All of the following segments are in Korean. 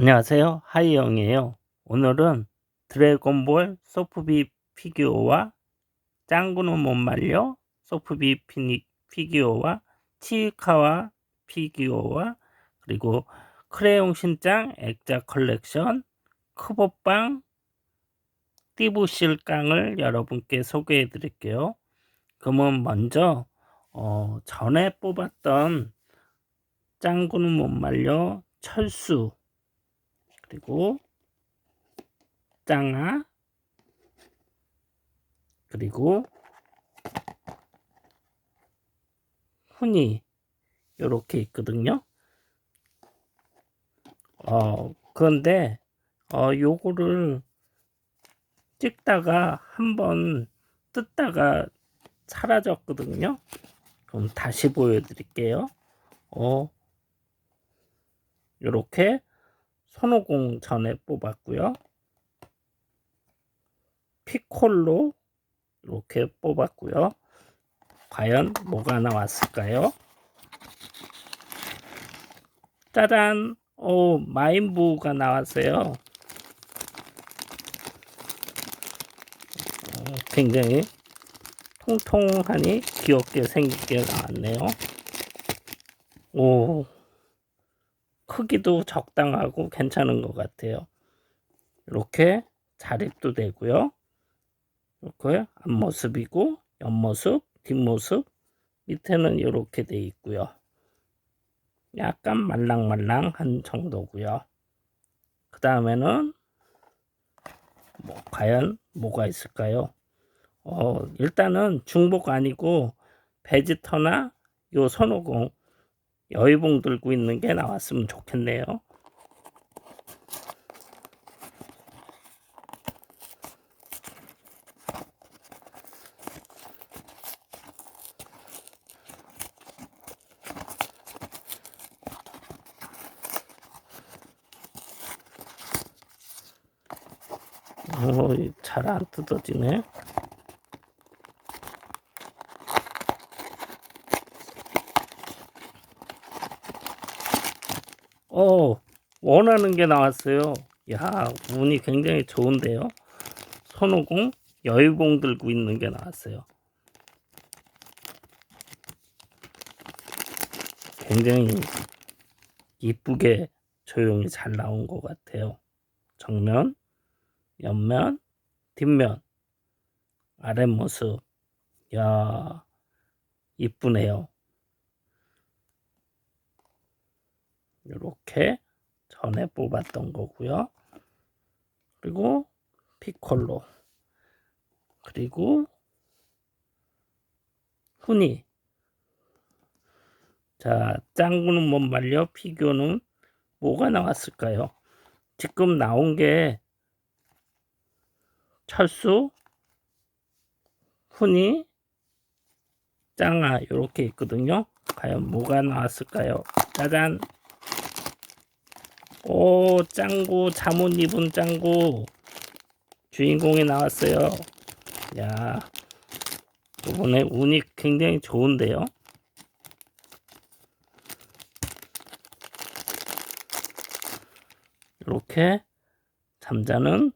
안녕하세요. 하이영이에요. 오늘은 드래곤볼 소프비 피규어와 짱구는 못 말려 소프비 피니, 피규어와 치이카와 피규어와 그리고 크레용 신장 액자 컬렉션 크보빵 띠부실깡을 여러분께 소개해 드릴게요. 그러면 먼저 어, 전에 뽑았던 짱구는 못 말려 철수 그리고 짱아 그리고 훈이 이렇게 있거든요. 어 그런데 어 요거를 찍다가 한번 뜯다가 사라졌거든요. 그럼 다시 보여드릴게요. 어 요렇게 손오공 전에 뽑았고요. 피콜로 이렇게 뽑았고요. 과연 뭐가 나왔을까요? 짜잔! 오, 마인부가 나왔어요. 어, 굉장히 통통하니 귀엽게 생기게 나왔네요. 오, 크기도 적당하고 괜찮은 것 같아요. 이렇게 자립도 되고요. 이렇게 앞모습이고 옆모습, 뒷모습 밑에는 이렇게 돼 있고요. 약간 말랑말랑한 정도고요. 그 다음에는 뭐 과연 뭐가 있을까요? 어, 일단은 중복 아니고 베지터나 요 손오공 여의봉 들고 있는 게 나왔으면 좋겠네요. 어, 잘안 뜯어지네. 어, 원하는 게 나왔어요. 야, 운이 굉장히 좋은데요. 손오공 여의봉 들고 있는 게 나왔어요. 굉장히 이쁘게 조용히 잘 나온 것 같아요. 정면, 옆면, 뒷면, 아랫모습. 야, 이쁘네요. 이렇게 전에 뽑았던 거고요. 그리고 피콜로 그리고 훈이 자 짱구는 못 말려 피규어는 뭐가 나왔을까요? 지금 나온 게 철수 훈이 짱아 이렇게 있거든요. 과연 뭐가 나왔을까요? 짜잔 오, 짱구, 잠옷 입은 짱구. 주인공이 나왔어요. 야, 이번에 운이 굉장히 좋은데요. 이렇게 잠자는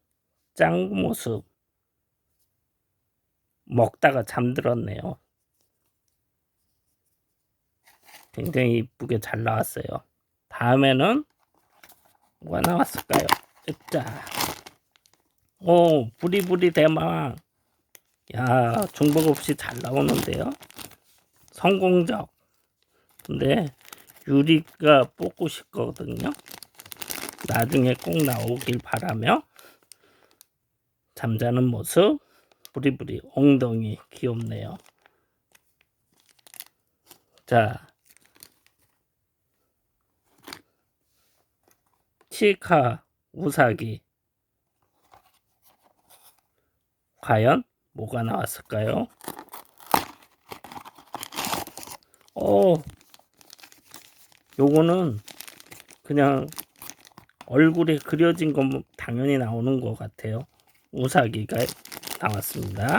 짱구 모습. 먹다가 잠들었네요. 굉장히 이쁘게 잘 나왔어요. 다음에는 뭐가 나왔을까요? 자, 오, 부리부리 대망. 야, 중복 없이 잘 나오는데요. 성공적. 근데 유리가 뽑고 싶거든요. 나중에 꼭 나오길 바라며 잠자는 모습 부리부리 엉덩이 귀엽네요. 자, 치카 우사기 과연 뭐가 나왔을까요? 어, 요거는 그냥 얼굴에 그려진 건 당연히 나오는 것 같아요. 우사기가 나왔습니다.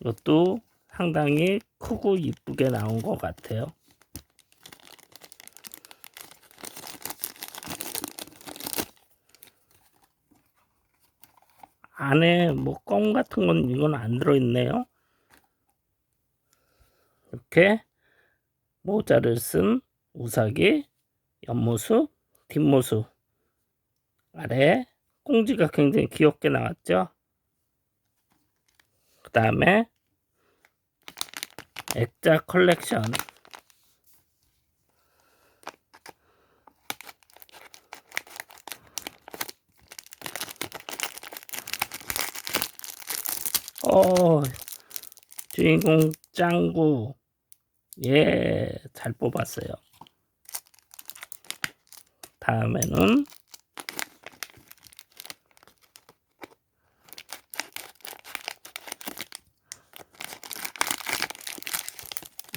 이것도 상당히 크고 이쁘게 나온 것 같아요. 안에 뭐 껌 같은 건 이건 안 들어있네요. 이렇게 모자를 쓴 우사기, 옆모습, 뒷모습 아래 꽁지가 굉장히 귀엽게 나왔죠. 그 다음에 액자 컬렉션 어 주인공 짱구. 예 잘 뽑았어요. 다음에는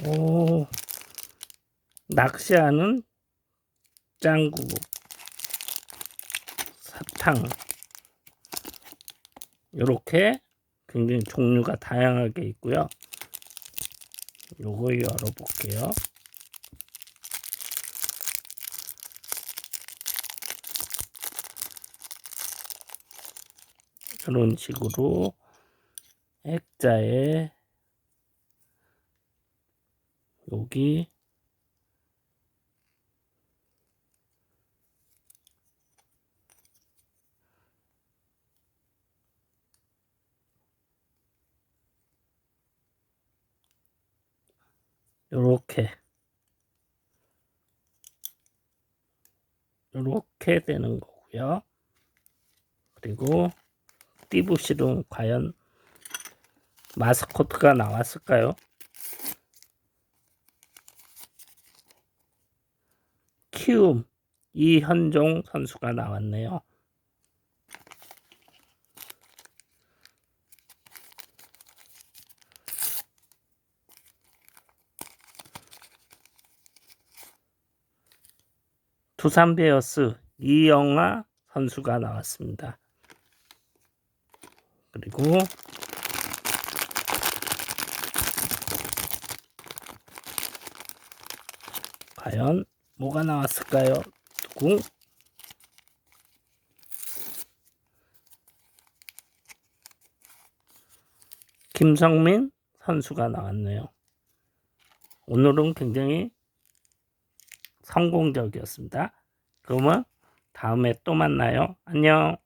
오 낚시하는 짱구. 사탕. 요렇게 굉장히 종류가 다양하게 있고요. 요거 열어볼게요. 이런 식으로 액자에 여기 요렇게 요렇게 되는 거고요. 그리고 띠부실은 과연 마스코트가 나왔을까요? 키움 이현종 선수가 나왔네요. 두산 베어스 이영하 선수가 나왔습니다. 그리고 과연 뭐가 나왔을까요? 누구? 김성민 선수가 나왔네요. 오늘은 굉장히 성공적이었습니다. 그러면 다음에 또 만나요. 안녕.